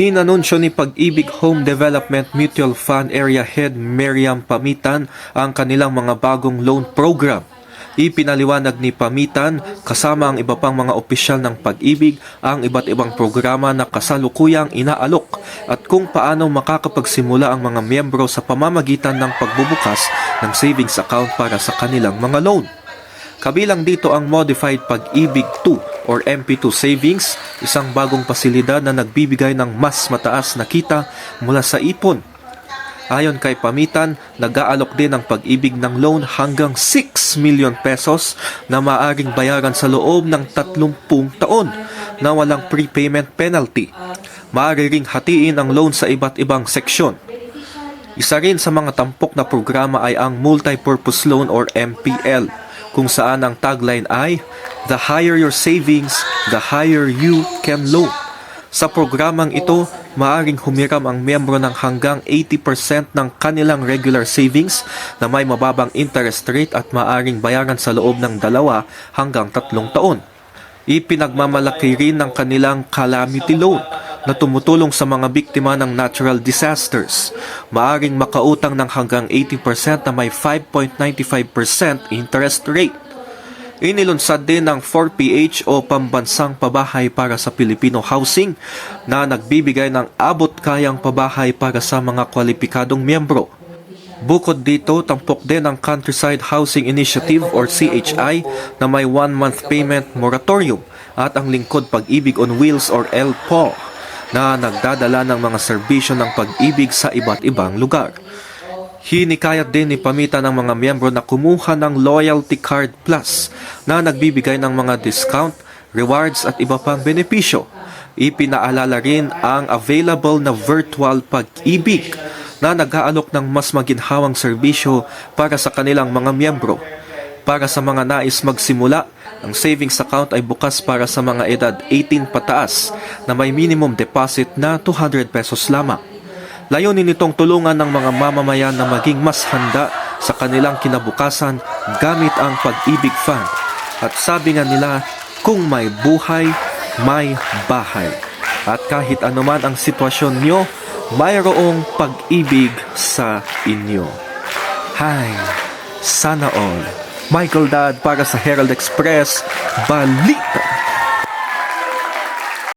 Inanunsyo ni Pag-ibig Home Development Mutual Fund Area Head Miriam Pamitan ang kanilang mga bagong loan program. Ipinaliwanag ni Pamitan kasama ang iba pang mga opisyal ng Pag-ibig ang iba't ibang programa na kasalukuyang inaalok at kung paano makakapagsimula ang mga miyembro sa pamamagitan ng pagbubukas ng savings account para sa kanilang mga loan. Kabilang dito ang Modified Pag-ibig 2 or MP2 Savings, isang bagong pasilidad na nagbibigay ng mas mataas na kita mula sa ipon. Ayon kay Pamitan, nag-aalok din ng pag-ibig ng loan hanggang 6 million pesos na maaring bayaran sa loob ng 30 taon na walang prepayment penalty. Maaari ring hatiin ang loan sa iba't ibang seksyon. Isa rin sa mga tampok na programa ay ang Multi-Purpose Loan or MPL, kung saan ang tagline ay, The higher your savings, the higher you can loan. Sa programang ito, maaring humiram ang miyembro ng hanggang 80% ng kanilang regular savings na may mababang interest rate at maaring bayaran sa loob ng dalawa hanggang tatlong taon. Ipinagmamalaki rin ng kanilang calamity loan na tumutulong sa mga biktima ng natural disasters. Maaring makautang ng hanggang 80% na may 5.95% interest rate. Inilunsad din ng 4PH o Pambansang Pabahay para sa Filipino Housing na nagbibigay ng abot kayang pabahay para sa mga kwalipikadong miyembro. Bukod dito, tampok din ang Countryside Housing Initiative or CHI na may one-month payment moratorium at ang Lingkod Pag-ibig on Wheels or LPO na nagdadala ng mga serbisyo ng pag-ibig sa iba't ibang lugar. Hinikayat din ni Pamita ng mga miyembro na kumuha ng Loyalty Card Plus na nagbibigay ng mga discount, rewards at iba pang benepisyo. Ipinaalala rin ang available na virtual pag-ibig na nag-aalok ng mas maginhawang serbisyo para sa kanilang mga miyembro. Para sa mga nais magsimula, ang savings account ay bukas para sa mga edad 18 pataas na may minimum deposit na 200 pesos lamang. Layunin nitong tulungan ng mga mamamayan na maging mas handa sa kanilang kinabukasan gamit ang pag-ibig fund. At sabi nga nila, kung may buhay, may bahay. At kahit anuman ang sitwasyon nyo, mayroong pag-ibig sa inyo. Hi, sana all. Michael Dad para sa Herald Express, Balita.